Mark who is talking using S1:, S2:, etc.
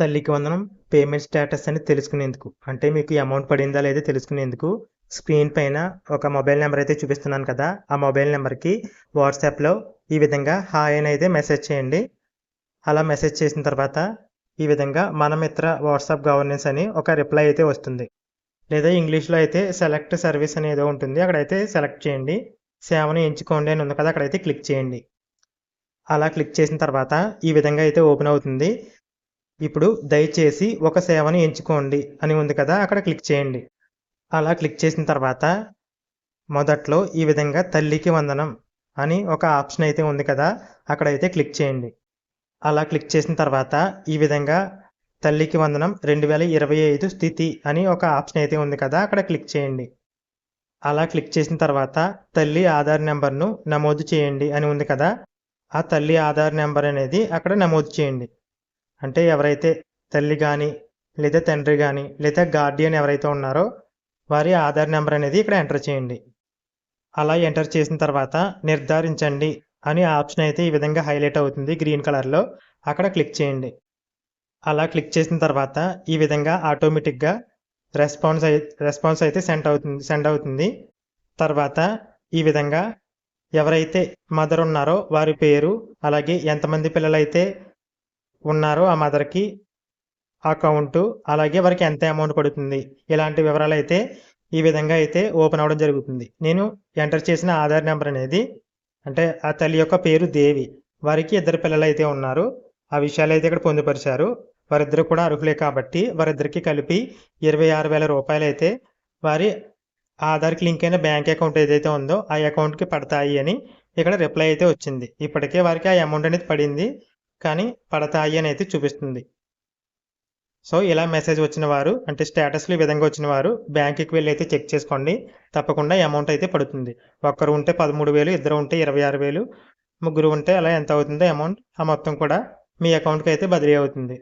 S1: తల్లికి వందనం payment status అని తెలుసుకునేందుకు. అంటే మీకు అమౌంట్ పడిందా లేదా తెలుసుకునేందుకు స్క్రీన్ పైన ఒక మొబైల్ నెంబర్ అయితే చూపిస్తున్నాను కదా. ఆ మొబైల్ నెంబర్కి వాట్సాప్లో ఈ విధంగా హాయ్ అని అయితే మెసేజ్ చేయండి. అలా మెసేజ్ చేసిన తర్వాత ఈ విధంగా మన మిత్ర వాట్సాప్ గవర్నెన్స్ అని ఒక రిప్లై అయితే వస్తుంది. లేదా ఇంగ్లీష్లో అయితే సెలెక్ట్ సర్వీస్ అని ఏదో ఉంటుంది. అక్కడైతే సెలెక్ట్ చేయండి. సేవను ఎంచుకోండి అని ఉంది కదా. అక్కడైతే క్లిక్ చేయండి. అలా క్లిక్ చేసిన తర్వాత ఈ విధంగా అయితే ఓపెన్ అవుతుంది. ఇప్పుడు దయచేసి ఒక సేవను ఎంచుకోండి అని ఉంది కదా అక్కడ క్లిక్ చేయండి. అలా క్లిక్ చేసిన తర్వాత మొదట్లో ఈ విధంగా తల్లికి వందనం అని ఒక ఆప్షన్ అయితే ఉంది కదా అక్కడైతే క్లిక్ చేయండి. అలా క్లిక్ చేసిన తర్వాత ఈ విధంగా తల్లికి వందనం రెండు వేల ఇరవై ఐదు స్థితి అని ఒక ఆప్షన్ అయితే ఉంది కదా అక్కడ క్లిక్ చేయండి. అలా క్లిక్ చేసిన తర్వాత తల్లి ఆధార్ నెంబర్ను నమోదు చేయండి అని ఉంది కదా ఆ తల్లి ఆధార్ నెంబర్ అనేది అక్కడ నమోదు చేయండి. అంటే ఎవరైతే తల్లి కానీ లేదా తండ్రి కానీ లేదా గార్డియన్ ఎవరైతే ఉన్నారో వారి ఆధార్ నెంబర్ అనేది ఇక్కడ ఎంటర్ చేయండి. అలా ఎంటర్ చేసిన తర్వాత నిర్ధారించండి అని ఆప్షన్ అయితే ఈ విధంగా హైలైట్ అవుతుంది గ్రీన్ కలర్లో. అక్కడ క్లిక్ చేయండి. అలా క్లిక్ చేసిన తర్వాత ఈ విధంగా ఆటోమేటిక్గా రెస్పాన్స్ అయి రెస్పాన్స్ అయితే సెండ్ అవుతుంది సెండ్ అవుతుంది. తర్వాత ఈ విధంగా ఎవరైతే మదర్ ఉన్నారో వారి పేరు అలాగే ఎంతమంది పిల్లలైతే ఉన్నారో ఆ మదర్కి అకౌంటు అలాగే వారికి ఎంత అమౌంట్ పడుతుంది ఇలాంటి వివరాలు అయితే ఈ విధంగా అయితే ఓపెన్ అవ్వడం జరుగుతుంది. నేను ఎంటర్ చేసిన ఆధార్ నెంబర్ అనేది అంటే ఆ తల్లి యొక్క పేరు దేవి వారికి ఇద్దరు పిల్లలు అయితే ఉన్నారు ఆ విషయాలు అయితే ఇక్కడ పొందుపరిచారు. వారిద్దరు కూడా అర్హులే కాబట్టి వారిద్దరికి కలిపి ఇరవై ఆరు వేల రూపాయలు అయితే వారి ఆధార్కి లింక్ అయిన బ్యాంక్ అకౌంట్ ఏదైతే ఉందో ఆ అకౌంట్కి పడతాయి అని ఇక్కడ రిప్లై అయితే వచ్చింది. ఇప్పటికే వారికి ఆ అమౌంట్ అనేది పడింది. కానీ పడతాయి అని అయితే చూపిస్తుంది. సో ఇలా మెసేజ్ వచ్చిన వారు అంటే స్టేటస్లు ఈ విధంగా వచ్చిన వారు బ్యాంకుకి వెళ్ళి అయితే చెక్ చేసుకోండి. తప్పకుండా అమౌంట్ అయితే పడుతుంది. ఒక్కరు ఉంటే పదమూడు వేలు ఇద్దరు ఉంటే ఇరవై ఆరు వేలు ముగ్గురు ఉంటే అలా ఎంత అవుతుందో అమౌంట్? ఆ మొత్తం కూడా మీ అకౌంట్కి అయితే బదిలీ అవుతుంది.